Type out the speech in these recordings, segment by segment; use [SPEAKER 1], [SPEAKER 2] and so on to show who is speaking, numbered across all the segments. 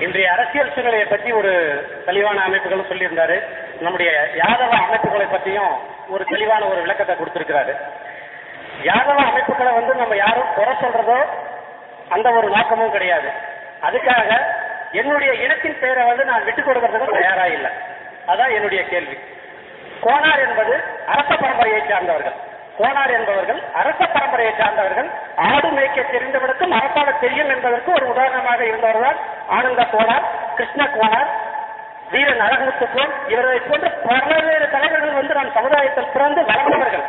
[SPEAKER 1] இன்றைய அரசியல் சூழ்நிலையை பற்றி ஒரு தெளிவான அமைப்புகளும் சொல்லியிருந்தாரு. நம்முடைய யாதவ அமைப்புகளை பற்றியும் ஒரு தெளிவான ஒரு விளக்கத்தை கொடுத்திருக்கிறாரு. யாதவ அமைப்புகளை வந்து நம்ம யாரும் குறை சொல்றதோ அந்த ஒரு நோக்கமும் கிடையாது. அதுக்காக என்னுடைய இனத்தின் பெயரை வந்து நான் விட்டுக் கொடுக்கறதுக்கு தயாரா இல்லை. அதான் என்னுடைய கேள்வி. கோனார் என்பது அரச பரம்பரையை சார்ந்தவர்கள். கோனார் என்பவர்கள் அரச பரம்பரையை சார்ந்தவர்கள். ஆடு மேய்க்க தெரிந்தவனுக்கும் அரசாட தெரியும் என்பதற்கு ஒரு உதாரணமாக இருந்தவர்தான் ஆனந்த கோனார் கிருஷ்ண கோனார் வீரன் அழகுமுத்து போல் இவர்களை போன்ற பல்வேறு தலைவர்கள் வந்து நம் சமுதாயத்தில் பிறந்து வளர்ந்தவர்கள்.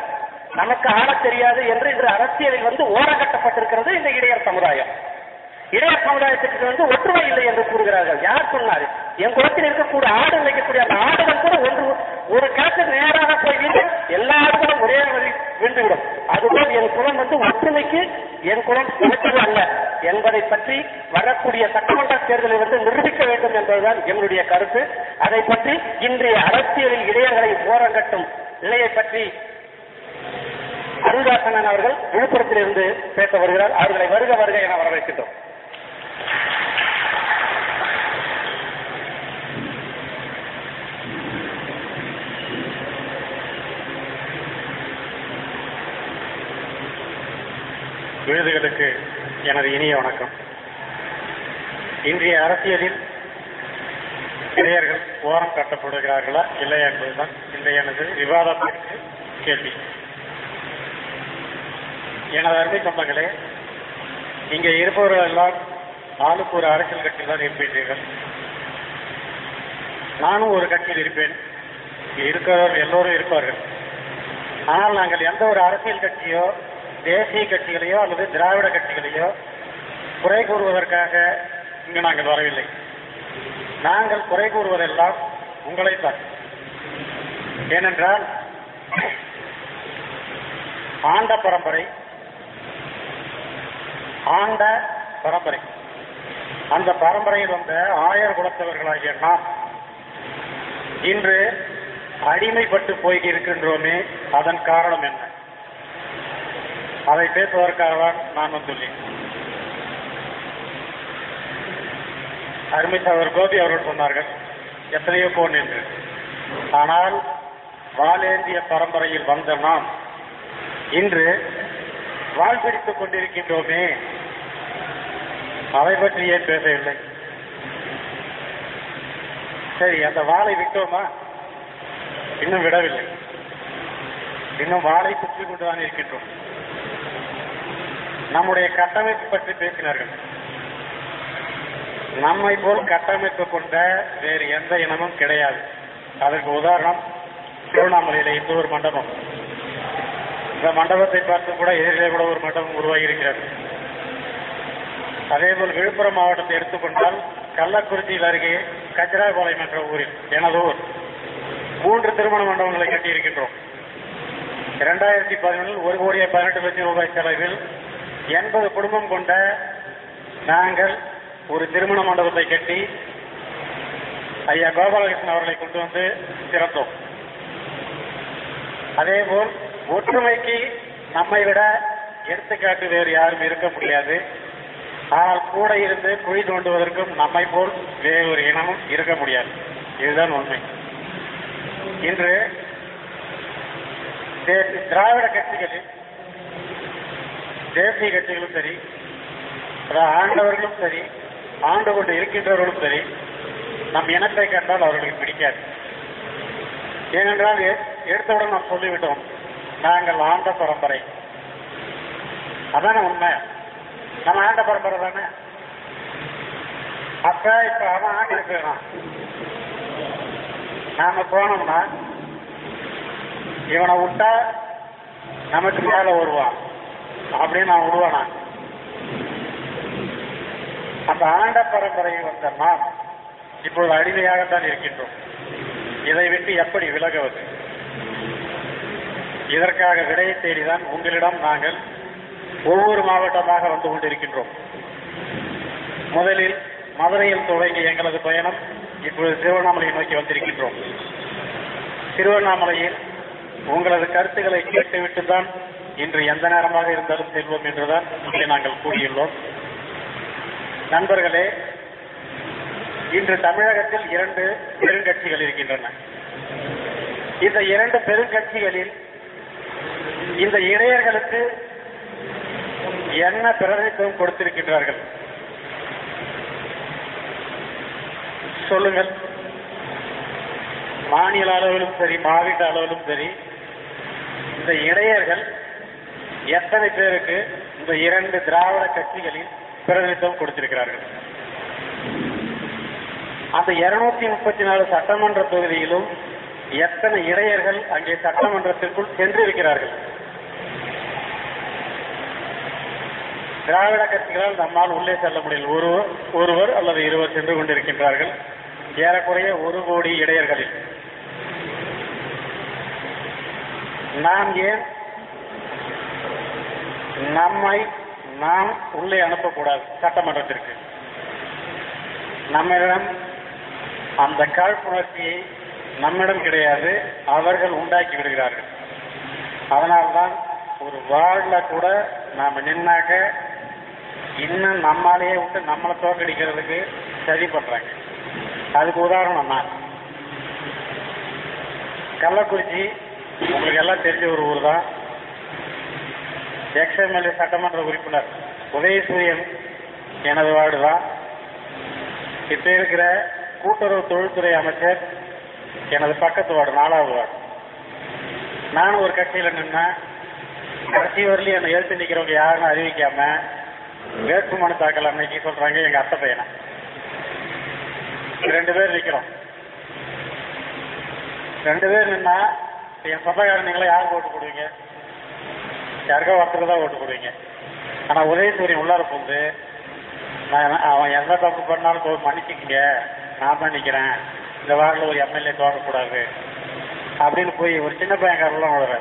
[SPEAKER 1] நமக்கு ஆள தெரியாது என்று இன்று அரசியலில் வந்து ஓரங்கட்டப்பட்டிருக்கிறது இந்த இடையர் சமுதாயம். இடையர் சமுதாயத்துக்கு வந்து ஒற்றுமை இல்லை என்று கூறுகிறார்கள். யார் சொன்னாரு? என் குளத்தில் இருக்கக்கூடிய ஆடு வைக்கக்கூடிய அந்த ஆடுகள் கூட ஒன்று ஒரு கிழக்கு நேராக போய் எல்லாரும் எல்லா ஆடுகளும் ஒரே வழி விழுந்துவிடும். அதுபோல் என் குலம் வந்து ஒற்றுமைக்கு என் குலம் சமைச்சது அல்ல. என்பதை பற்றி வரக்கூடிய சட்டமன்ற தேர்தலில் வந்து நிரூபிக்க வேண்டும் என்பதுதான் எங்களுடைய கருத்து. அதை பற்றி இன்றைய அரசியலில் இடையர்களை ஓரங்கட்டும் நிலையை பற்றி அருள்தாசனன் அவர்கள் விழுப்புரத்தில் இருந்து பேச வருகிறார். அவர்களை வருக வருக என வரவேற்கின்றோம். விருதுகளுக்கு எனது இனிய வணக்கம். இன்றைய அரசியலில் இளையர்கள் ஓரம் கட்டப்படுகிறார்களா இல்லையா என்பதுதான் இன்றைய எனது விவாதத்திற்கு கேள்வி. எனது அருமை சொந்தங்களே இங்கே இருப்பவர்கள் எல்லாம் ஆளுக்கு ஒரு அரசியல் கட்சியில் தான் இருப்பீர்கள். நானும் ஒரு கட்சியில் இருப்பேன். இருக்கிறவர்கள் எல்லோரும் இருப்பார்கள். ஆனால் நாங்கள் எந்த ஒரு அரசியல் கட்சியோ தேசிய கட்சிகளையோ அல்லது திராவிட கட்சிகளையோ குறை கூறுவதற்காக இங்கு நாங்கள் வரவில்லை. நாங்கள் குறை கூறுவதெல்லாம் உங்களைத்தான் ஏனென்றால் ஆண்ட பரம்பரை ஆண்ட பரம்பரை. அந்த பரம்பரையில் வந்த ஆயர் குலத்தவர்களாகிய நாம் இன்று அடிமைப்பட்டு போய் இருக்கின்றோமே அதன் காரணம் என்ன? அதை பேசுவதற்காக தான் நான் வந்துள்ளேன் அருமை சகோதரர் கோபி அவர்கள் சொன்னார்கள் எத்தனையோ போன் என்று. ஆனால் வாழேந்திய பரம்பரையில் வந்த நாம் இன்று வாழ்பிடித்துக் கொண்டிருக்கின்றோமே. அதை பற்றி ஏன் பேசவில்லை? சரி அந்த வாளை விட்டோமா? இன்னும் விடவில்லை. இன்னும் வாளை சுற்றி கொண்டுதான் இருக்கின்றோம். நம்முடைய கட்டமைப்பு பற்றி பேசினார்கள். நம்மை போல் கட்டமைப்பு கொண்ட வேறு எந்த இனமும் கிடையாது. அதற்கு உதாரணம் திருவண்ணாமலையில இந்த ஒரு மண்டபம். இந்த மண்டபத்தை பார்த்து கூட எதிரிலே கூட ஒரு மண்டபம் உருவாகி இருக்கிறது அதேபோல் விழுப்புரம் மாவட்டத்தை எடுத்துக்கொண்டால் கள்ளக்குறிச்சியில் அருகே கஜராபாளையம் என்ற ஊரில் எனது ஊர் மூன்று திருமண மண்டபங்களை கட்டியிருக்கின்றோம். இரண்டாயிரத்தி பதினொன்றில் ஒரு கோடியே பதினெட்டு லட்சம் ரூபாய் செலவில் எண்பது குடும்பம் கொண்ட நாங்கள் ஒரு திருமண மண்டபத்தை கட்டி ஐயா கோபாலகிருஷ்ணன் அவர்களை கொண்டு வந்து திறந்தோம். அதேபோல் ஒற்றுமைக்கு நம்மை விட எடுத்துக்காட்டு வேறு யாரும் இருக்க முடியாது. ஆனால் கூட இருந்து குழி தோண்டுவதற்கும் நம்மை போல் வேறொரு இனமும் இருக்க முடியாது. இதுதான் உண்மை. இன்று தே- திராவிட கட்சிகளில் தேசிய கட்சிகளும் சரி ஆண்டவர்களும் சரி ஆண்டு கொண்டு இருக்கின்றவர்களும் சரி நம் இனத்தை கண்டால் அவர்களுக்கு பிடிக்காது. ஏனென்றால் எடுத்தவுடன் நாம் சொல்லிவிட்டோம் நாங்கள் ஆண்ட பரம்பரை. அதானே உண்மை. நம்ம ஆண்ட பரம்பரை தானே? அப்ப இப்ப அவன் ஆண்டு இருக்கிறான் நாம போனோம்னா இவனை விட்டா நமக்கு மேல வருவான். அப்படின்னு நான் விடுவானா அந்த ஆண்ட பரம்பரையில் வந்த நாம் இப்பொழுது அடிமையாகத்தான் இருக்கின்றோம். இதை விட்டு எப்படி விலகுவது? இதற்காக விடையை தேடிதான் உங்களிடம் நாங்கள் ஒவ்வொரு மாவட்டமாக வந்து கொண்டிருக்கின்றோம். முதலில் மதுரையில் தொடங்கிய எங்களது பயணம் இப்பொழுது திருவண்ணாமலையை நோக்கி வந்திருக்கின்றோம். திருவண்ணாமலையில் உங்களது கருத்துக்களை கேட்டுவிட்டு தான் இன்று எந்த நேரமாக இருந்தாலும் செல்வோம் என்றுதான் இங்கே நாங்கள் கூறியுள்ளோம். நண்பர்களே இன்று தமிழகத்தில் இரண்டு பெருங்கட்சிகள் இருக்கின்றன. இந்த இரண்டு பெருங்கட்சிகளில் இந்த இளையர்களுக்கு என்ன பிரதிநிதித்துவம் கொடுத்திருக்கின்றார்கள்? சொல்லுங்கள். மாநில அளவிலும் சரி மாவட்ட அளவிலும் சரி இந்த இளையர்கள் எத்தனை பேருக்கு இந்த இரண்டு திராவிட கட்சிகளின் பிரதிநிதித்துவம் கொடுத்திருக்கிறார்கள்? அந்த இருநூத்தி முப்பத்தி நாலு சட்டமன்ற தொகுதியிலும் எத்தனை இடையர்கள் அங்கே சட்டமன்றத்திற்குள் சென்றிருக்கிறார்கள்? திராவிட கட்சிகளால் நம்மால் உள்ளே செல்ல முடியல. ஒருவர் ஒருவர் அல்லது இருவர் சென்று கொண்டிருக்கின்றார்கள். ஏறக்குறைய ஒரு கோடி இடையர்களில். நாம் ஏன் நம்மை நாம் உள்ளே அனுப்பக்கூடாது சட்டமன்றத்திற்கு. நம்மிடம் அந்த காழ்ப்புணர்ச்சியை நம்மிடம் கிடையாது அவர்கள் உண்டாக்கி விடுகிறார்கள். அதனால்தான் ஒரு வார்டில் கூட நாம் நின்னாக்க இன்னும் நம்மாலேயே விட்டு நம்மளை தோக்கடிக்கிறதுக்கு சரி பண்றாங்க. அதுக்கு உதாரணம் நான். கள்ளக்குறிச்சி உங்களுக்கு எல்லாம் தெரிஞ்ச ஒரு ஊர் தான். எக்ஸ்எம்எல்ஏ சட்டமன்ற உறுப்பினர் உதயசூரியன் எனது வார்டு தான் இப்ப இருக்கிற கூட்டுறவு தொழில்துறை அமைச்சர் எனது பக்கத்து வார்டு நாலாவது வார்டு. நானும் ஒரு கட்சியில நின்னேன் கடைசி வரலையும் என்னை எழுத்து நிக்கிறவங்க யாருன்னு அறிவிக்காம வேட்புமனு தாக்கல் அன்னைக்கு சொல்றாங்க எங்க அத்தை பையனை. ரெண்டு பேர் நிக்கிறோம். ரெண்டு பேர் நின்னா என் சொந்தக்காரன் நீங்களா யார் போட்டு போடுவீங்க? யாருக்கோ ஒருத்தருக்கு தான் ஓட்டு போடுவீங்க. ஆனா உதயசூரியன் உள்ளார போகுது. நான் அவன் எந்த தப்பு பண்ணாலும் தோ- மன்னிச்சுக்கங்க. நான் தான் நிக்கிறேன். இந்த வார்டில் ஒரு எம்எல்ஏ தோறக்கூடாது. அப்படின்னு போய் ஒரு சின்ன பையன்காரெல்லாம் வளர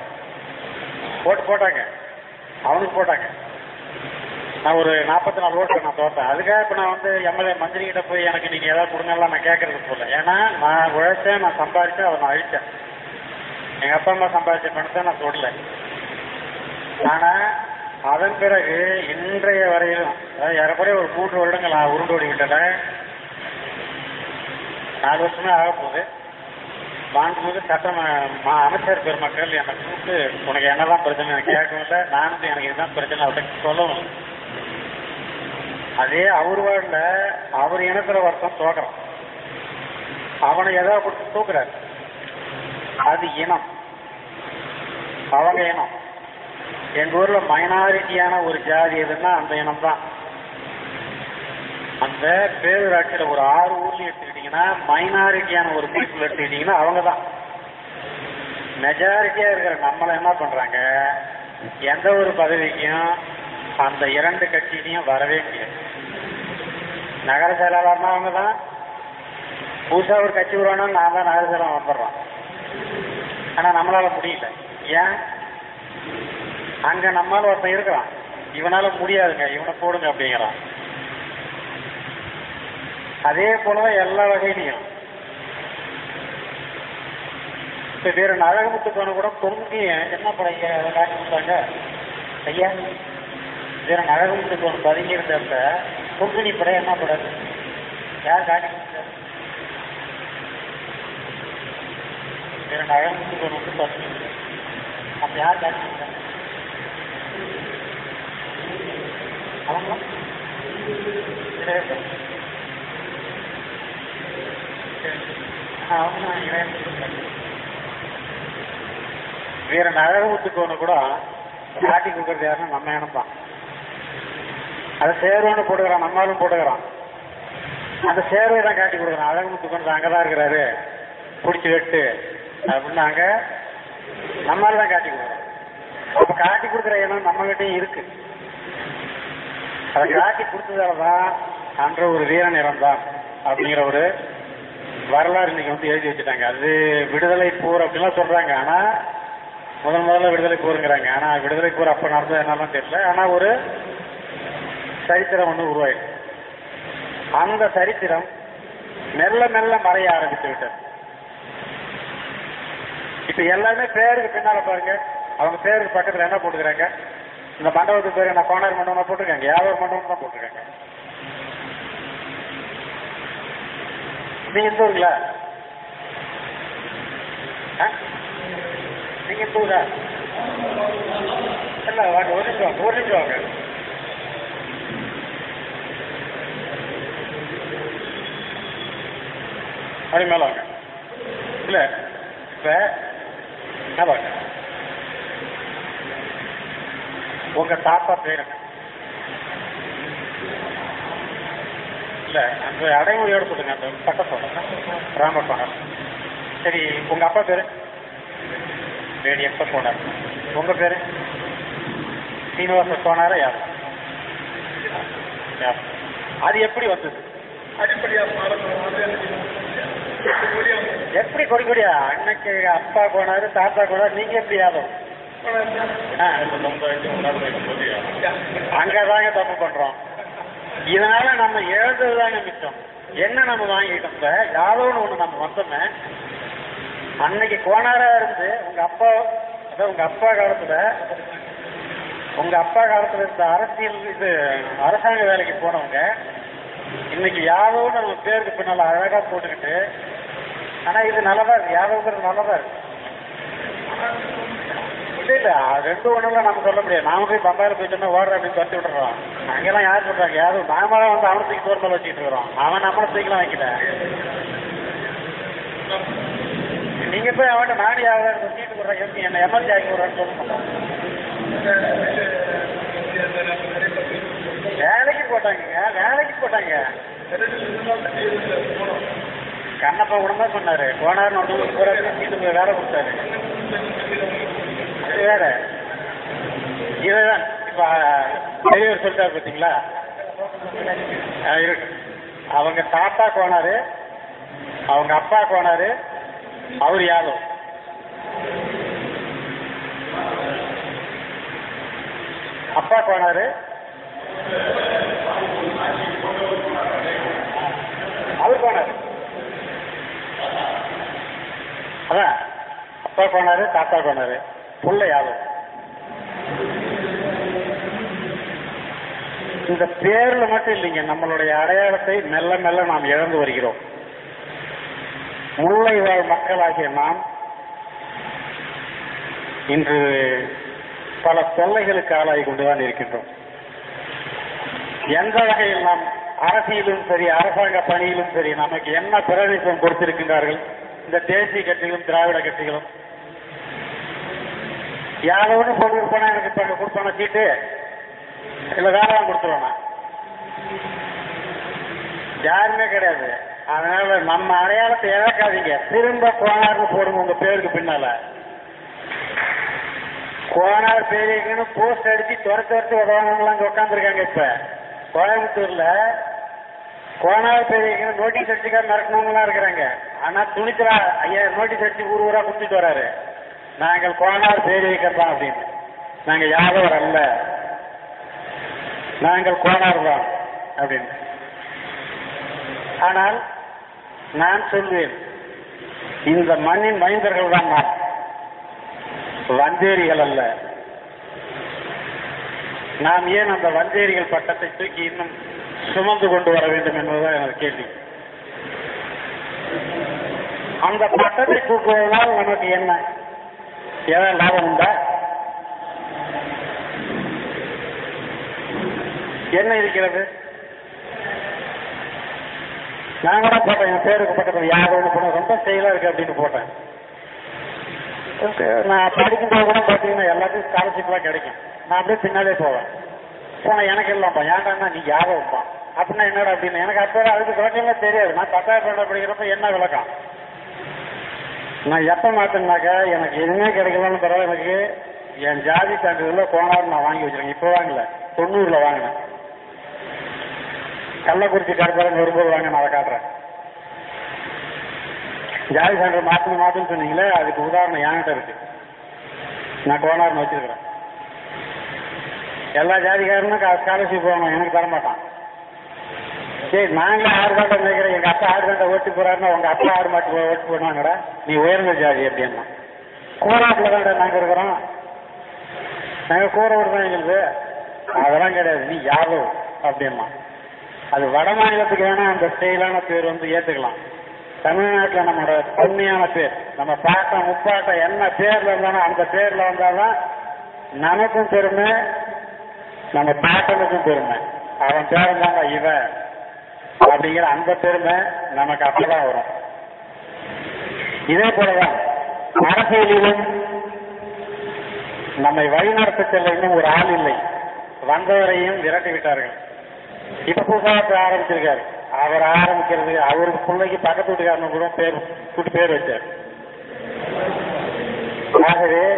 [SPEAKER 1] ஓட்டு போட்டாங்க. அவனுக்கு போட்டாங்க. நான் ஒரு நாற்பத்தி நாலு ஓட்டு நான் தோட்டேன் அதுக்காக இப்போ நான் வந்து எம்எல்ஏ மந்திரி கிட்ட போய் எனக்கு நீங்க ஏதாவது கொடுங்கலாம் நான் கேட்கறது போல. ஏன்னா நான் உழைச்சேன் நான் சம்பாதிச்சேன் அதை நான் அழிச்சேன். எங்க அப்பா அம்மா சம்பாதிச்ச பணத்தை நான் தொடல. ஆனா அதன் பிறகு இன்றைய வரையிலும் அதாவது ஏறக்குறைய ஒரு மூன்று வருடங்கள் நான் உருண்டோடி விட்டேன் நாலு வருஷமே ஆக போகுது. மாண்புமிகு சட்ட ம- ம- அமைச்சர் பெருமக்கள் என்னை கூப்பிட்டு உனக்கு என்னதான் பிரச்சனை? எனக்கு கேட்கவும் இல்லை. நானும் எனக்கு இதுதான் பிரச்சனை அவர்கிட்ட சொல்லவும் அதே அவர் வாழ்ல அவர் இனத்துல வருஷம் தோக்குறான் அவனை எதா கொடுத்து தூக்குறாரு. அது இனம். அவங்க இனம். எங்க ஊர்ல மைனாரிட்டியான ஒரு ஜாதி எதுன்னா அந்த இனம் தான் அந்த பேரூராட்சியில ஒரு ஆறு ஊர்ல எடுத்துக்கிட்டீங்கன்னா மைனாரிட்டியான ஒரு பீப்புள் எடுத்துக்கிட்டீங்கன்னா அவங்க தான் மெஜாரிட்டியா இருக்கிற நம்மள என்ன பண்றாங்க? எந்த ஒரு பதவிக்கும் அந்த இரண்டு கட்சியிலையும் வரவே முடியாது. நகர செயலாளர்னா அவங்க தான் புதுசா ஒரு கட்சி வருவானா நான் தான் நகர செயலாளர் வந்துடுறோம் ஆனா நம்மளால முடியல. ஏன்? அங்க நம்மால ஒருத்தன் இருக்கிறான் இவனால முடியாதுங்க. இவனை போடுங்க அப்படிங்கிறான். அதே போலதான் எல்லா வகையிலையும். இப்ப வேற அழகுமுத்துக்கான கூட பொங்கி என்ன படம் காட்டி கொடுத்தாங்க? ஐயா வேற அழகுமுத்துக்கான பதுங்கி இருந்தப்ப பொங்குனி படம் என்ன படம்? யார் காட்டி கொடுத்தாரு? வேற அழகுமுத்துக்கான வந்து பதுங்கி அப்ப யார் காட்டி கொடுத்தாங்க அவங்க இளையராஜா. ஆ, அவங்க தான் இளையராஜா. வீரன் அழகுமுத்துக்கோனு கூட காட்டி கொடுக்கறது யாருன்னா நம்ம இனம் அதை சேர்வன்னு போட்டுக்கிறான் நம்மளும் போட்டுக்கிறான். அந்த சேர்வை தான் காட்டி கொடுக்குறான். அழகுமுத்துக்கோன் அங்கதான் இருக்கிறாரு. பிடிச்சி வெட்டு. அப்படின்னு அங்க நம்மளால தான் காட்டி கொடுக்குறோம் அப்ப காட்டி கொடுக்குற இனம் நம்ம கிட்டயும் இருக்கு. அதை காட்டி கொடுத்ததாலதான் அன்ற ஒரு வீரன் இறந்தான் அப்படிங்கிற ஒரு வரலாறு இன்னைக்கு வந்து எழுதி வச்சுட்டாங்க. அது விடுதலை போர் அப்படின்லாம் சொல்றாங்க. ஆனா முதல் முதல்ல விடுதலை போருங்கிறாங்க. ஆனா விடுதலை போர் அப்ப நடந்தது என்னலாம் தெரியல. ஆனா ஒரு சரித்திரம் ஒண்ணு உருவாயிருக்கு. அந்த சரித்திரம் மெல்ல மெல்ல மறைய ஆரம்பித்து விட்டது. இப்ப எல்லாமே பேருக்கு பின்னால பாருங்க. அவங்க பேருக்கு பக்கத்துல என்ன போட்டுக்கிறாங்க? இந்த மண்டபத்துக்கு பேர் என்ன கோனார் மண்டபம் போட்டிருக்காங்க. யாதவர் மண்டபம் தான் போட்டிருக்காங்க. நீங்க எந்த ஆ? நீங்க எந்த இல்ல வாங்க ஒரு நிமிஷம் வாங்க ஒரு நிமிஷம் வாங்க. அப்படி மேல வாங்க. இல்ல இப்ப என்ன வாங்க உங்க தாத்தா பேர். இல்ல அந்த அடைமொழியோட சொல்லுங்க அந்த பட்டத்தோட ராமசோனர் சரி உங்க அப்பா பேரு? வேடி எப்ப போனார்? உங்க பேரு? சீனிவாச சோனாரா யார்? யார்? அது எப்படி வந்தது? எப்படி கொடி கொடியா? அன்னைக்கு அப்பா போனாரு தாத்தா போனாரு நீங்க எப்படி யாதவ் அங்கதாங்க தப்பு பண்றோம். இதனால நம்ம எழுதுறதுதாங்க மிச்சம். என்ன நம்ம வாங்கிட்டோம் இப்ப யாதவ்னு ஒண்ணு நம்ம வந்தோமே அன்னைக்கு கோணாரா இருந்து உங்க அப்பா அதாவது உங்க அப்பா காலத்துல உங்க அப்பா காலத்துல இருந்த அரசியல் இது அரசாங்க வேலைக்கு போனவங்க இன்னைக்கு யாதவ்னு நம்ம பேருக்கு பின்னால அழகா போட்டுக்கிட்டு ஆனா இது நல்லதா இருக்கு? யாரோங்கிறது நல்லதா இருக்கு? இல்ல இல்ல ரெண்டு ஒண்ணுல நம்ம சொல்ல முடியாது. நாம போய் பம்பாயில போயிட்டோம்னா ஓடுற அப்படின்னு துரத்தி விட்டுறோம். அங்கெல்லாம் யார் சொல்றாங்க? யாரும் நாம தான் வந்து அவனை தூக்கி தோர் வச்சுட்டு இருக்கிறோம். அவன் நம்மளை தூக்கிலாம் வைக்கல நீங்க போய் அவன்கிட்ட நாடி ஆகுறாரு சீட்டு போடுறாங்க என்ன? எமர்ஜி ஆக்கி விடுறான்னு சொல்ல வேலைக்கு போட்டாங்க. வேலைக்கு போட்டாங்க. கண்ணப்பா கூட தான் சொன்னாரு. போனாருன்னு ஒன்று போய் வேலை கொடுத்தாரு. அது வேற. இதுதான். இப்ப பெரியவர் சொல்லிட்டாரு பாத்தீங்களா? இருக்கு. அவங்க தாத்தா கோனாரு அவங்க அப்பா கோனாரு அவர் யாதவ் அப்பா கோனாரு அவர் கோனாரு அதான். அப்பா போனாரு தாத்தா கோனாரு புள்ள இந்த பேர்ல மட்டும் இல்லைங்க நம்மளுடைய அடையாளத்தை மெல்ல மெல்ல நாம் இழந்து வருகிறோம். முல்லை வாழ் மக்களாகிய நாம் இன்று பல தொல்லைகளுக்கு ஆளாகி கொண்டுதான் இருக்கின்றோம். எந்த வகையில் நாம் அரசியலும் சரி அரசாங்க பணியிலும் சரி நமக்கு என்ன பிரதிநிதித்துவம் கொடுத்திருக்கின்றார்கள்? இந்த தேசிய கட்சிகளும் திராவிட கட்சிகளும். யாரோட போட்டு கொடுப்பானா எனக்கு இப்ப கொடுப்பான சீட்டு? இல்ல வேற கொடுத்துருவானா? யாருமே கிடையாது. அதனால நம்ம அடையாளத்தை இழக்காதீங்க. திரும்ப கோனார்னு போடுங்க உங்க பேருக்கு பின்னால. கோனார் பேருக்குன்னு போஸ்ட் அடிச்சு துரத்து துரத்து உதவானவங்களாம் அங்க உட்காந்துருக்காங்க இப்ப. கோயம்புத்தூர்ல கோனார் பேருக்குன்னு நோட்டீஸ் அடிச்சுக்கா மிரட்டினவங்களாம் இருக்கிறாங்க. ஆனா துணிச்சலா ஐயா நோட்டீஸ் அடிச்சு ஊர் ஊரா கொடுத்துட்டு வராரு. நாங்கள் கோனார் பேரியக்கம் தான் அப்படின்னு. நாங்க யாதவர் அல்ல. நாங்கள் கோனார் தான் அப்படின்னு. ஆனால் நான் சொல்வேன் இந்த மண்ணின் மைந்தர்கள் தான் நான் வந்தேரிகள் அல்ல. நாம் ஏன் அந்த வந்தேரிகள் பட்டத்தை தூக்கி இன்னும் சுமந்து கொண்டு வர வேண்டும் என்பதுதான் எனது கேள்வி. அந்த பட்டத்தை தூக்குவதால் நமக்கு என்ன? ஏதாவது லாபம் உண்டா? என்ன இருக்கிறது? நான் கூட போட்டேன் என் பேருக்கு பக்கத்தில். யாரும் போன ரொம்ப செயலா இருக்கு அப்படின்னு போட்டேன். நான் படிக்கும்போது கூட பார்த்தீங்கன்னா எல்லாத்தையும் ஸ்காலர்ஷிப்லாம் கிடைக்கும். நான் அப்படியே பின்னாலே போவேன். போன எனக்கு இல்லப்பா ஏன்டாண்ணா நீ யாதவப்பா அப்படின்னா என்னடா அப்படின்னு எனக்கு அப்போ அதுக்கு விளக்கமே தெரியாது. நான் பத்தாயிரம் பன்னெண்டு படிக்கிறப்ப என்ன விளக்கம்? நான் எப்ப மாட்டேன்னாக்கா எனக்கு எதுவுமே கிடைக்கலன்னு பிறகு எனக்கு என் ஜாதி சான்றிதழ்ல கோனார் நான் வாங்கி வச்சிருக்கேன். இப்போ வாங்கல. தொண்ணூறுல வாங்கினேன். கள்ளக்குறிச்சி கடற்கரை வரும்போது வாங்க நான் அதை காட்டுறேன். ஜாதி சான்றிதழ் மாத்தணும் மாத்தணும்னு சொன்னீங்களே அதுக்கு உதாரணம் என்கிட்ட இருக்கு. நான் கோனார்னு வச்சிருக்கிறேன். எல்லா ஜாதிக்காரனும் ஸ்காலர்ஷிப் போகணும் எனக்கு தர மாட்டான் சரி நாங்க ஆறு காட்டை நினைக்கிறேன் எங்க அப்பா ஆறு காட்டை ஓட்டு போறாருன்னா உங்க அப்பா ஆறு மாட்டு ஓட்டு போனாங்கடா. நீ உயர்ந்த ஜாதி அப்படின்னா. கோராட்டில் தான்டா நாங்க இருக்கிறோம். நாங்க கோரோடு தான் எங்களுக்கு. அதெல்லாம் கிடையாது. நீ யாரோ அப்படின்னா. அது வட மாநிலத்துக்கு வேணா அந்த ஸ்டைலான பேர் வந்து ஏத்துக்கலாம். தமிழ்நாட்டில் நம்மளோட தொன்மையான பேர். நம்ம பாட்டம் முப்பாட்டம் என்ன பேர்ல இருந்தாலும் அந்த பேர்ல வந்தால்தான் நமக்கும் பெருமை நம்ம பாட்டனுக்கும் பெருமை. அவன் பேர் இருந்தாங்க இவன். அப்படிங்கிற அந்த பெருமை நமக்கு அப்பதான் வரும். இதே போலதான் அரசியலிலும் நம்மை வழிநடத்த செல்ல இன்னும் ஒரு ஆள் இல்லை. வந்தவரையும் விரட்டி விட்டார்கள். இப்ப புதுசாக ஆரம்பிச்சிருக்காரு அவர் ஆரம்பிக்கிறது அவருக்கு பிள்ளைக்கு பக்கத்து வீட்டுக்காரனு கூட பேர் கூட்டு பேர் வச்சார். ஆகவே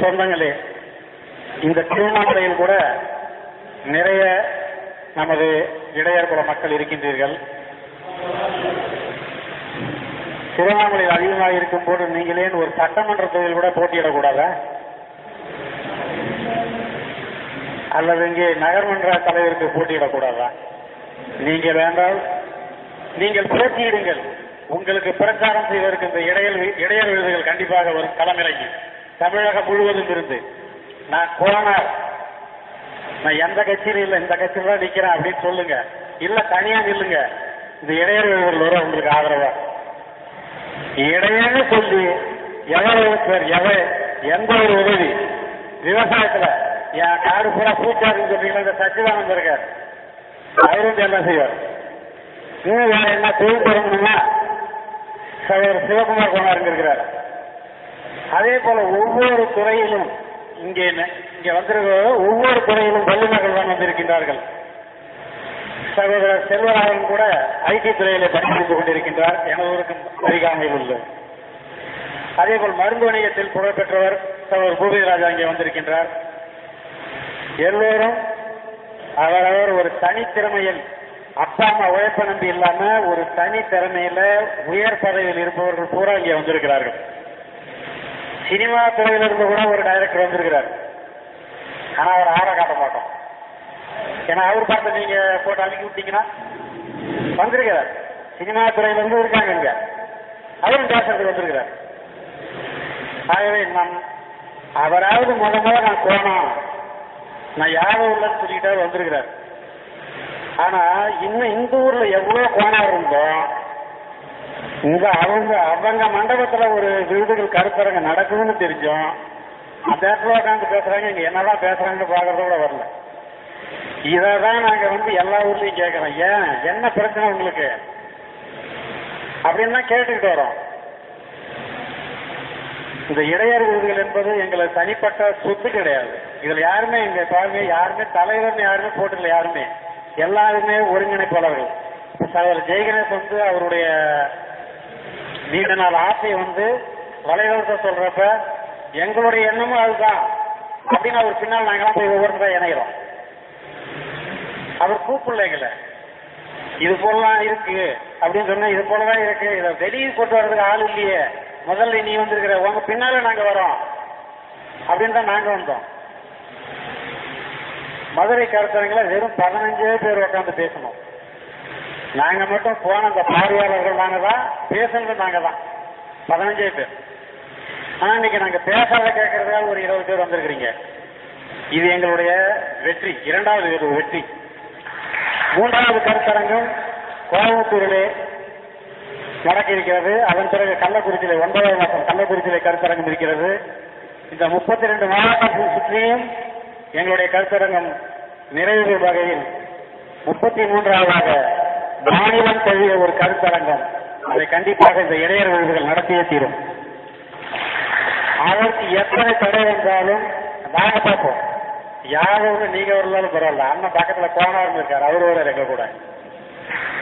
[SPEAKER 1] சொந்தங்களே இந்த திருவண்ணாமலையில் கூட நிறைய நமது இடையர்குல மக்கள் இருக்கின்றீர்கள். திருவண்ணாமலையில் அதிகமாக இருக்கும் போது நீங்களே ஒரு சட்டமன்ற தொகுதியில் கூட போட்டியிடக்கூடாதா? அல்லது இங்கே நகர்மன்ற தலைவருக்கு போட்டியிடக்கூடாதா? நீங்கள் வேண்டால் நீங்கள் போட்டியிடுங்கள் உங்களுக்கு பிரச்சாரம் செய்வதற்கு இந்த இடையல் இடையர் விருதுகள் கண்டிப்பாக வரும். களமிறங்கி தமிழகம் முழுவதும் இருந்து. நான் கோனார் நான் எந்த கட்சியிலும் இல்லை இந்த கட்சியில தான் நிக்கிறேன் அப்படின்னு சொல்லுங்க. இல்ல தனியா நில்லுங்க. இந்த இடையர் வரும் உங்களுக்கு ஆதரவா? இடையன்னு சொல்லி எவ்வளவு பேர் எவன் எந்த ஒரு உதவி? விவசாயத்துல என் காடு பூரா பூச்சாருன்னு சொல்றீங்களா இந்த சச்சிதானந்த இருக்கார். அவரும் என்ன செய்வார்? வேற என்ன தொழில் தொடங்கணும்னா சகோதரர் சிவகுமார் கோனாருங்க இருக்கிறார். அதே போல ஒவ்வொரு துறையிலும் இங்கே இங்க வந்திருக்க ஒவ்வொரு துறையிலும் வல்லுநர்கள் தான் வந்திருக்கின்றார்கள். சகோதரர் செல்வராயன் கூட ஐடி துறையில பணிபுரிந்து கொண்டிருக்கின்றார். எனதூருக்கும் அருகாமையில் உள்ளது. அதே போல் மருந்து வணிகத்தில் புகழ்பெற்றவர் சகோதரர் பூபதி ராஜா இங்கே வந்திருக்கின்றார். எல்லோரும் அவரவர் ஒரு தனித்திறமையில் அப்பா அம்மா உழைப்ப நம்பி இல்லாம ஒரு தனி திறமையில உயர் பதவியில் இருப்பவர்கள் பூரா இங்கே வந்திருக்கிறார்கள். சினிமா துறையிலிருந்து கூட ஒரு டைரக்டர் வந்திருக்கிறார். ஆனா அவர் ஆற காட்ட மாட்டோம். ஏன்னா அவர் பார்த்து நீங்க போட்டு அனுப்பி விட்டீங்கன்னா வந்திருக்கிறார். சினிமா துறையில இருந்து இருக்காங்க இங்க. அவரும் பேசுறதுக்கு வந்திருக்கிறார். ஆகவே நம் அவராவது முத முத நான் போனோம் நான் யாரும் இல்லைன்னு சொல்லிக்கிட்டே வந்திருக்கிறார். ஆனா இன்னும் இந்த ஊர்ல எவ்வளவு கோணம் இருந்தோம் இங்க அவங்க அவங்க மண்டபத்துல ஒரு விருதுகள் கருத்தரங்க நடக்குதுன்னு தெரிஞ்சோம். அந்த உட்காந்து பேசுறாங்க. இங்க என்னதான் பேசுறாங்கன்னு பாக்குறது கூட வரல. இததான் நாங்க வந்து எல்லா ஊர்லயும் கேட்கறோம் ஏன்? என்ன பிரச்சனை உங்களுக்கு? அப்படின்னு கேட்டுக்கிட்டு வரோம். இந்த இடையர் விருதுகள் என்பது எங்களுக்கு தனிப்பட்ட சொத்து கிடையாது. இதுல யாருமே எங்க பாருங்க யாருமே தலைவர்னு யாருமே போட்டதில்ல யாருமே. எல்லாருமே ஒருங்கிணைப்பாளர்கள். சகோதரர் ஜெயகணேஷ் வந்து அவருடைய நீண்ட நாள் ஆசையை வந்து வலைதளத்தை சொல்றப்ப எங்களுடைய எண்ணமும் அதுதான். அப்படின்னு அவர் பின்னால் நாங்களாம் போய் ஒவ்வொருத்தரா இணைகிறோம் அவர் கூப்பிடல எங்களை இது போலலாம் இருக்கு அப்படின்னு சொன்ன இது போலதான் இருக்கு. இதை வெளியே கொண்டு வர்றதுக்கு ஆள் இல்லையே. முதல்ல நீ வந்திருக்கிற உங்க பின்னால நாங்க வரோம். அப்படின்னு தான் நாங்க வந்தோம். மதுரை கருத்தரங்களை வெறும் பதினஞ்சே பேர் உட்காந்து பேசணும். நாங்க மட்டும் போன அந்த பார்வையாளர்கள் நாங்க தான் பேசுனது நாங்க தான் பதினஞ்சே பேர். ஆனா இன்னைக்கு நாங்க பேசாத கேட்கறதா ஒரு இருபது பேர் வந்திருக்கிறீங்க. இது எங்களுடைய வெற்றி. இரண்டாவது ஒரு வெற்றி. மூன்றாவது கருத்தரங்கம் கோயம்புத்தூரிலே நடக்க இருக்கிறது அதன் பிறகு கள்ளக்குறிச்சியில ஒன்பதாவது மாதம் கள்ளக்குறிச்சியிலே கருத்தரங்கம் இருக்கிறது. இந்த முப்பத்தி ரெண்டு மாவட்டத்தில் சுற்றியும் எங்களுடைய கருத்தரங்கம் நிறைவு வகையில் முப்பத்தி மூன்றாவதாக மாநிலம் தழுவிய ஒரு கருத்தரங்கம். அதை கண்டிப்பாக இந்த இடையர் விருதுகள் நடத்தியே தீரும். அதற்கு எத்தனை தடை வந்தாலும் நாங்க பார்ப்போம். யாரோட நீங்க வரலாலும் பரவாயில்ல அண்ணன் பக்கத்துல கோணாரும் இருக்காரு அவரு வர எங்க கூட.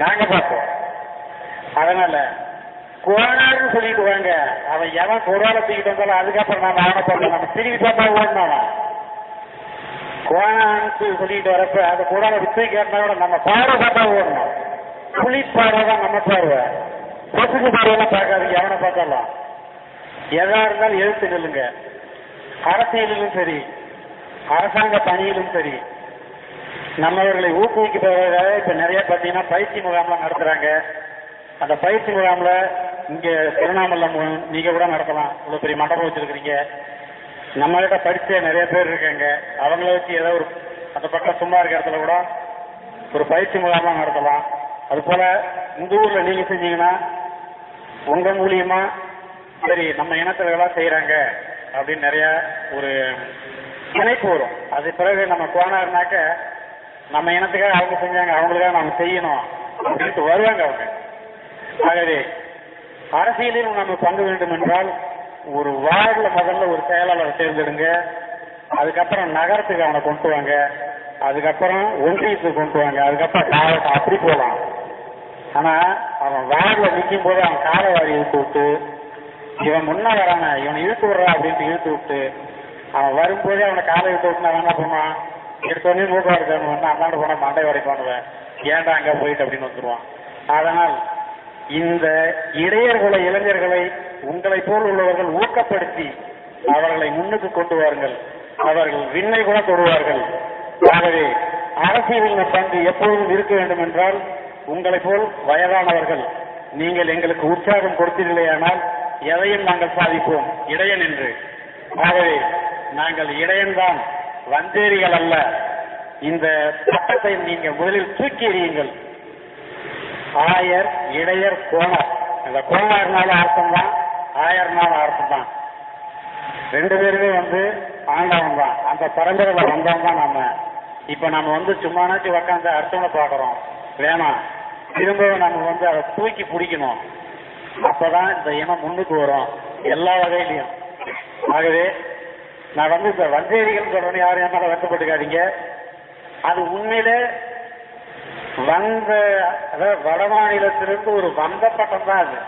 [SPEAKER 1] நாங்க பார்ப்போம். அதனால கோணார்னு சொல்லிட்டு வாங்க. அவன் எவன் பொருளால தூக்கிட்டு வந்தாலும் அதுக்கப்புறம் நாம அவனை பார்க்கலாம் நம்ம திரும்பி பார்த்தா ஓடினாவன் கோணான்னு சொல்லிட்டு வரப்ப அது கூட வித்து கேட்டா கூட நம்ம பார்வை பார்த்தா ஓடணும். புலி பார்வை தான் நம்ம பார்வை. பசுக்கு பார்வையெல்லாம் பார்க்காது எவனை பார்த்தாலும். எதா இருந்தாலும் எழுத்து நில்லுங்க அரசியலிலும் சரி அரசாங்க பணியிலும் சரி நம்மவர்களை ஊக்குவிக்கிறவர்கள் இப்ப நிறைய பார்த்தீங்கன்னா பயிற்சி முகாம்லாம் நடத்துறாங்க. அந்த பயிற்சி முகாம்ல இங்க திருவண்ணாமலை நீங்க கூட நடத்தலாம். இவ்வளவு பெரிய மண்டபம் வச்சிருக்கிறீங்க. நம்ம கிட்ட படிச்ச நிறைய பேர் இருக்காங்க. அவங்கள வச்சு ஏதோ ஒரு அந்த பக்கம் சும்மா இருக்க இடத்துல கூட ஒரு பயிற்சி முகாம்லாம் நடத்தலாம். அது போல இந்த ஊர்ல நீங்க செஞ்சீங்கன்னா உங்க மூலியமா சரி நம்ம இனத்துல எல்லாம் செய்யறாங்க அப்படின்னு நிறைய ஒரு நினைப்பு வரும். அது பிறகு நம்ம போனாருனாக்க நம்ம இனத்துக்காக அவங்க செஞ்சாங்க அவங்களுக்காக நம்ம செய்யணும் அப்படின்ட்டு வருவாங்க அவங்க. ஆகவே அரசியலில் நம்ம பங்கு வேண்டும் என்றால் ஒரு வார்டுல முதல்ல ஒரு செயலாளரை தேர்ந்தெடுங்க அதுக்கப்புறம் நகரத்துக்கு அவனை கொண்டு வாங்க அதுக்கப்புறம் ஒன்றியத்துக்கு கொண்டு வாங்க அதுக்கப்புறம் காலத்தை அப்படி போகலாம். ஆனா அவன் வார்டுல நிற்கும் போது அவன் காலை வாரி விட்டு விட்டு இவன் முன்ன வரான? இவனை இழுத்து விடுறா அப்படின்ட்டு இழுத்து விட்டு அவன் வரும்போதே அவனை காலை இழுத்து விட்டுனா என்ன பண்ணுவான் எடுத்தோடனே மூக்க வரணும் அந்தாண்டு போனா மண்டை வரைப்பானுவேன் ஏன்டா அங்க போயிட்டு அப்படின்னு வந்துருவான். அதனால் இந்த இடையர்களை இளைஞர்களை உங்களைப் போல் உள்ளவர்கள் ஊக்கப்படுத்தி அவர்களை முன்னுக்கு கொண்டு வாருங்கள். அவர்கள் விண்ணை கூட தொடுவார்கள். ஆகவே அரசியலின் பங்கு எப்பொழுதும் இருக்க வேண்டும் என்றால் உங்களைப் போல் வயதானவர்கள் நீங்கள் எங்களுக்கு உற்சாகம் கொடுத்தீர்களேயானால் எதையும் நாங்கள் சாதிப்போம். இடையன் என்று. ஆகவே நாங்கள் இடையன்தான் வந்தேரிகள் அல்ல. இந்த பட்டத்தை நீங்க முதலில் தூக்கி எறியுங்கள். ஆயர் இடையர் கோணர் இந்த கோணர்னால அர்த்தம் தான் ஆயர்னால அர்த்தம் தான். ரெண்டு பேருமே வந்து ஆண்டவன் தான். அந்த பரம்பரையில வந்தவன் தான் நாம இப்ப நம்ம வந்து சும்மானாச்சும் உக்காந்து அர்த்தங்களை பாக்குறோம் வேணாம். திரும்பவும் நம்ம வந்து அதை தூக்கி பிடிக்கணும். அப்பதான் இந்த இனம் முன்னுக்கு வரும். எல்லா வகையிலையும். ஆகவே நான் வந்து இந்த வஞ்சேரிகள் சொல்றேன் யாரும் என் வருத்தப்பட்டுக்காதீங்க. அது உண்மையில வந்த அதாவது வட மாநிலத்திலிருந்து ஒரு வந்த பட்டம் தான் அது.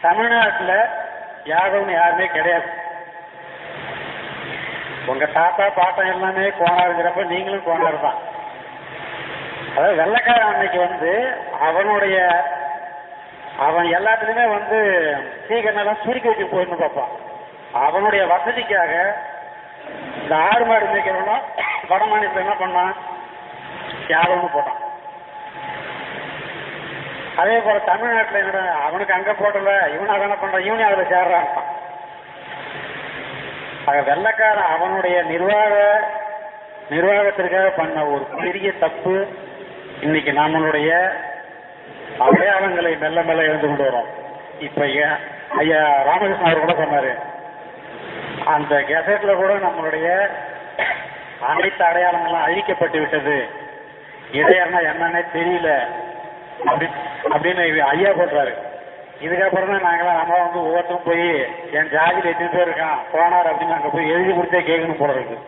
[SPEAKER 1] தமிழ்நாட்டுல யாகம்னு யாருமே கிடையாது. உங்க தாத்தா பாட்டம் எல்லாமே கோணாருங்கிறப்ப நீங்களும் கோணார் தான் அதாவது வெள்ளக்காரன் அன்னைக்கு வந்து அவனுடைய அவன் எல்லாத்துலயுமே வந்து சீக்கிரம் சுருக்கி வச்சு போயிருந்து பார்ப்பான் அவனுடைய வசதிக்காக இந்த ஆறு மாடு மேய்க்கிறவனா வட மாநிலத்தில் என்ன பண்ணான் யாகம்னு போட்டான். அதே போல தமிழ்நாட்டில் என்னடா அவனுக்கு அங்க போடல இவன் அதை என்ன பண்றான் இவனே அதுல சேர்றான் ஆக வெள்ளக்காரன் அவனுடைய நிர்வாக நிர்வாகத்திற்காக பண்ண ஒரு பெரிய தப்பு இன்னைக்கு நம்மளுடைய அடையாளங்களை மெல்ல மெல்ல எழுந்து கொண்டு வரோம். இப்ப ஐயா ராமகிருஷ்ணன் அவர் கூட சொன்னாரு. அந்த கெசட்ல கூட நம்மளுடைய அனைத்து அடையாளங்களும் அழிக்கப்பட்டு விட்டது. இடையர்னா என்னன்னே தெரியல. அப்படி- அப்படின்னு ஐயா சொல்றாரு. இதுக்கப்புறம் தான் நாங்களாம் நம்ம வந்து ஒவ்வொருத்தரும் போய் என் ஜாதியில் எத்தனை பேர் இருக்கான் போனார் அப்படின்னு அங்கே போய் எழுதி கொடுத்தே கேட்கணும் போல இருக்கு.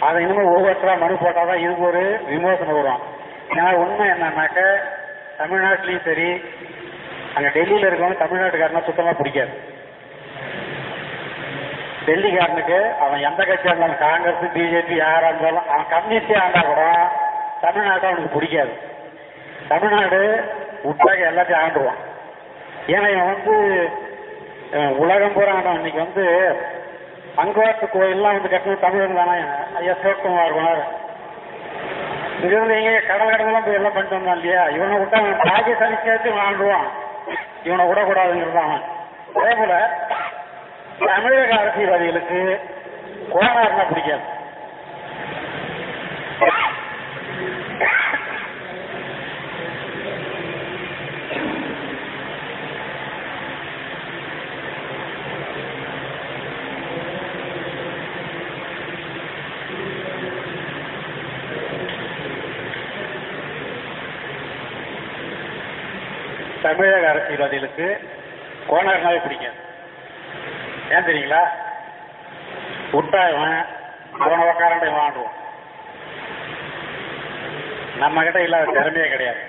[SPEAKER 1] அதை இன்னும் ஒவ்வொருத்தரா மனு போட்டாதான் இதுக்கு ஒரு விமோசனம் வரும். ஏன்னா உண்மை என்னன்னாக்க தமிழ்நாட்டிலையும் சரி அங்க டெல்லியில இருக்கவங்க தமிழ்நாட்டுக்காரனா சுத்தமா பிடிக்காது. டெல்லிக்காரனுக்கு அவன் எந்த கட்சியா இருந்தாலும் காங்கிரஸ் பிஜேபி யாரா இருந்தாலும் அவன் கம்யூனிஸ்டே ஆண்டா கூட தமிழ்நாட்டை அவனுக்கு பிடிக்காது. தமிழ்நாடு உட்பாக எல்லாத்தையும் ஆண்டுவான். ஏன்னா இவன் வந்து உலகம் பூரா ஆண்டவன் இன்னைக்கு வந்து அங்கவாட்டு கோயில்லாம் வந்து கட்டணும் தமிழன் தானே. ஐயா சிவகுமார் குணர் இங்க எங்க கடல் கடலாம் போய் எல்லாம் பண்ணிட்டு வந்தான் இல்லையா? இவனை விட்டா அவன் பாகிஸ்தானி சேர்த்து வாழ்ந்துருவான். இவனை விடக்கூடாதுங்கிறதான் அதே போல தமிழக அரசியல்வாதிகளுக்கு கோணார்னா பிடிக்காது. தமிழக அரசியல்வாதிகளுக்கு கோணர்னாவே பிடிக்காது ஏன் தெரியுங்களா? உட்டாயவன் இவன் அவனை உக்காரண்டை வாண்டுவான் நம்ம கிட்ட இல்லாத திறமையே கிடையாது.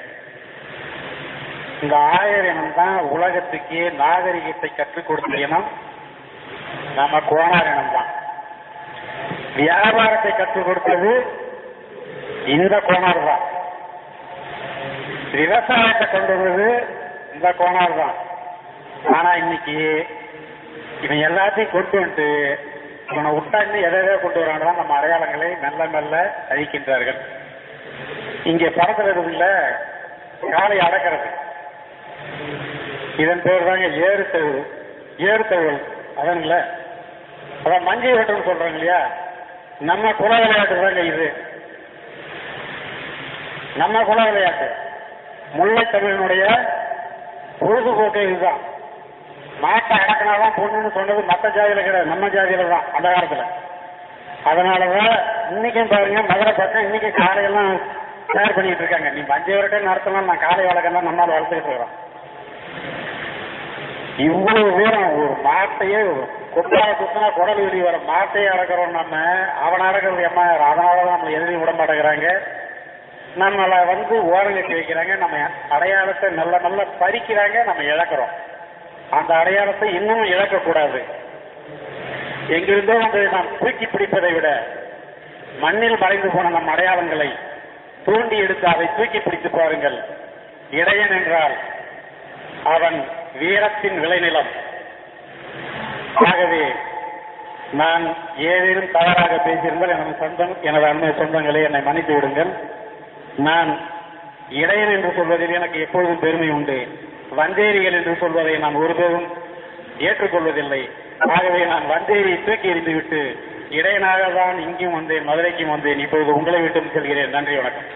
[SPEAKER 1] இந்த ஆயர் இனம் தான் உலகத்துக்கே நாகரிகத்தை கற்றுக் கொடுத்த இனம் நம்ம கோணார் இனம் தான். வியாபாரத்தை கற்றுக் கொடுத்தது இந்த கோணார் தான். விவசாயத்தை கொண்டு வந்தது இந்த கோணார் தான். ஆனா இன்னைக்கு இவன் எல்லாத்தையும் கொண்டு வந்துட்டு இவனை விட்டா இன்னும் எதை எதை கொண்டு வராங்க நம்ம அடையாளங்களை மெல்ல மெல்ல அழிக்கின்றார்கள். இங்க பறக்கிறது இல்ல காலை அடக்கிறது. இதன் பேர் தாங்க ஏறு தழுவு ஏறு தழுவல் அதானுங்கள அதான் மஞ்சள் வெட்டுன்னு சொல்றாங்க இல்லையா? நம்ம குல விளையாட்டு தாங்க இது. நம்ம குல விளையாட்டு. முல்லை தமிழனுடைய பொழுதுபோக்கே இதுதான். மாட்டை அடக்கினாதான் பொண்ணுன்னு சொன்னது மற்ற ஜாதியில கிடையாது. நம்ம ஜாதியில தான் அந்த காலத்துல. அதனாலதான் இன்னைக்கும் பாருங்க மதுரை பக்கம் இன்னைக்கு காலையெல்லாம் தயார் பண்ணிட்டு இருக்காங்க. நீ பஞ்சு வரட்டே நடத்தலாம் நான் காலை வழக்கம் நம்ம நம்மளால வளர்த்துக்கிட்டு இருக்கிறோம். இவ்வளவு தூரம் ஒரு மாட்டையே கொட்டால குத்தினா குடல் வெளியே வர மாட்டையே அடக்கிறோம் நம்ம. அவன் அடக்கிறது எம்மா? அதனாலதான் நம்ம எதிரையும் விட மாட்டேங்கிறாங்க. நம்மளை வந்து ஓரம் வைக்கிறாங்க நம்ம அடையாளத்தை நல்ல நல்ல பறிக்கிறாங்க நம்ம இழக்கிறோம். அந்த அடையாளத்தை இன்னமும் இழக்கக்கூடாது. எங்கிருந்தோ வந்து நாம் தூக்கி பிடிப்பதை விட மண்ணில் மறைந்து போன நம் அடையாளங்களை தூண்டி எடுத்து அதை தூக்கி பிடித்து பாருங்கள். இடையன் என்றால் அவன் வீரத்தின் விளைநிலம். ஆகவே நான் ஏதேனும் தவறாக பேசியிருந்தால் எனது சொந்தம் எனது அண்மை சொந்தங்களே என்னை மன்னித்து விடுங்கள். நான் இடையன் என்று சொல்வதில் எனக்கு எப்பொழுதும் பெருமை உண்டு. வந்தேரிகள் என்று சொல்வதை நான் ஒருபோதும் ஏற்றுக்கொள்வதில்லை. ஆகவே நான் வந்தேரியை தூக்கி எறிந்துவிட்டு இடையனாக தான் இங்கும் வந்தேன் மதுரைக்கும் வந்தேன். இப்பொழுது உங்களை விட்டும் செல்கிறேன். நன்றி வணக்கம்.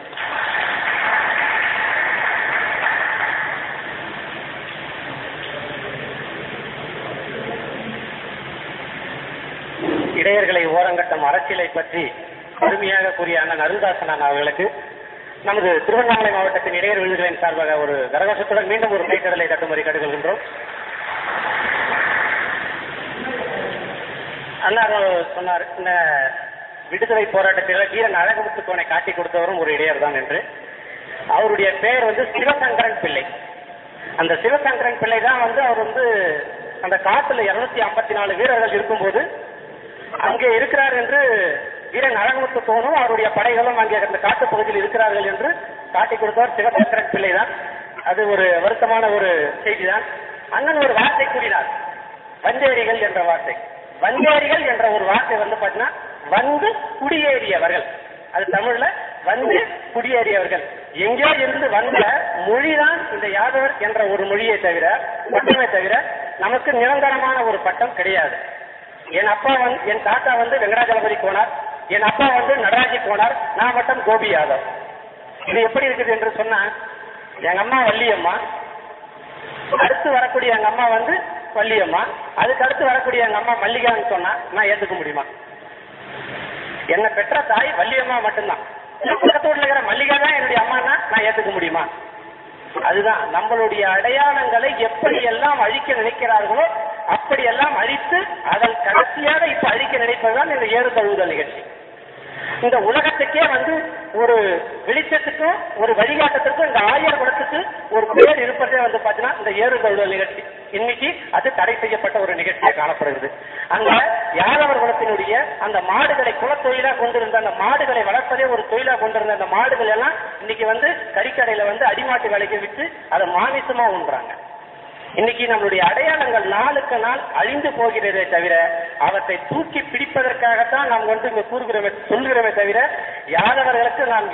[SPEAKER 2] இடையர்களை ஓரங்கட்டும் அரசியலை பற்றி கடுமையாக கூறிய அண்ணன் அருள்தாசன் அவர்களுக்கு நமது திருவண்ணாமலை மாவட்டத்தின் இடையர் விருதுகளின் சார்பாக ஒரு கரகோஷத்துடன் மீண்டும் ஒரு கைக்கடலை தட்டுமாறி கட்டுகொள்கின்றோம் அண்ணா சொன்னார் இந்த விடுதலை போராட்டத்தில் வீரன் அழகுமுத்துக்கோனை காட்டி கொடுத்தவரும் ஒரு இடையர் தான் என்று. அவருடைய பெயர் வந்து சிவசங்கரன் பிள்ளை. அந்த சிவசங்கரன் பிள்ளை தான் வந்து அவர் வந்து அந்த காட்டுல இருநூத்தி ஐம்பத்தி நாலு வீரர்கள் இருக்கும்போது அங்கே இருக்கிறார் என்று வீரன் அழகுமுத்து தோணும் அவருடைய படைகளும் அங்கே அந்த காட்டு பகுதியில் இருக்கிறார்கள் என்று காட்டி கொடுத்தவர் சிவசங்கரன் பிள்ளை தான் அது ஒரு வருத்தமான ஒரு செய்தி தான் அண்ணன் ஒரு வார்த்தை கூறினார். வந்தேரிகள் என்ற வார்த்தை. வந்தேரிகள் என்ற ஒரு வார்த்தை வந்து பாத்தீங்கன்னா வந்து குடியேறியவர்கள். அது தமிழ்ல வந்து குடியேறியவர்கள். எங்கேயோ இருந்து வந்த மொழிதான் இந்த யாதவர் என்ற ஒரு மொழியை தவிர மட்டுமே தவிர நமக்கு நிரந்தரமான ஒரு பட்டம் கிடையாது. என் அப்பா வந்து என் தாத்தா வந்து வெங்கடாஜலபதி கோனார் என் அப்பா வந்து நடராஜி போனார். நான் மட்டும் கோபி யாதவ். இது எப்படி இருக்குது என்று சொன்னா எங்க அம்மா வள்ளியம்மா. அடுத்து வரக்கூடிய எங்க அம்மா வந்து வள்ளியம்மா. அதுக்கு அடுத்து வரக்கூடிய எங்க அம்மா மல்லிகான்னு சொன்னா நான் ஏத்துக்க முடியுமா? என்ன பெற்ற தாய் வள்ளியம்மா மட்டும்தான். பக்கத்தோடு இருக்கிற மல்லிகா தான் என்னுடைய அம்மானா நான் ஏத்துக்க முடியுமா? அதுதான் நம்மளுடைய அடையாளங்களை எப்படி எல்லாம் அழிக்க நினைக்கிறார்களோ அப்படியெல்லாம் அழித்து அதன் கடைசியாக இப்ப அழிக்க நினைப்பதுதான் இந்த ஏறு தழுவுதல் நிகழ்ச்சி. இந்த உலகத்துக்கே வந்து ஒரு வெளிச்சத்துக்கும் ஒரு வழிகாட்டத்துக்கும் இந்த ஆயர் குலத்துக்கு ஒரு பேர் இருப்பதே வந்து பாத்தீங்கன்னா இந்த ஏறு தழுவுதல் நிகழ்ச்சி. இன்னைக்கு அது தடை செய்யப்பட்ட ஒரு நிகழ்ச்சியாக காணப்படுகிறது. அங்க யாதவர் குலத்தினுடைய அந்த மாடுகளை குலத்தொழிலா கொண்டிருந்த அந்த மாடுகளை வளர்ப்பதே ஒரு தொழிலா கொண்டிருந்த அந்த மாடுகள் எல்லாம் இன்னைக்கு வந்து கறிக்கடையில வந்து அடிமாட்டு விலைக்கு விட்டு அதை மாமிசமா உண்றாங்க இன்னைக்கு நம்மளுடைய அடையாளங்கள் நாளுக்கு நாள் அழிந்து போகிறதே தவிர அவற்றை தூக்கி பிடிப்பதற்காகத்தான் நாம் வந்து இங்க கூறுகிறோமே சொல்கிறோமே தவிர யாதவர்களுக்கு நாம்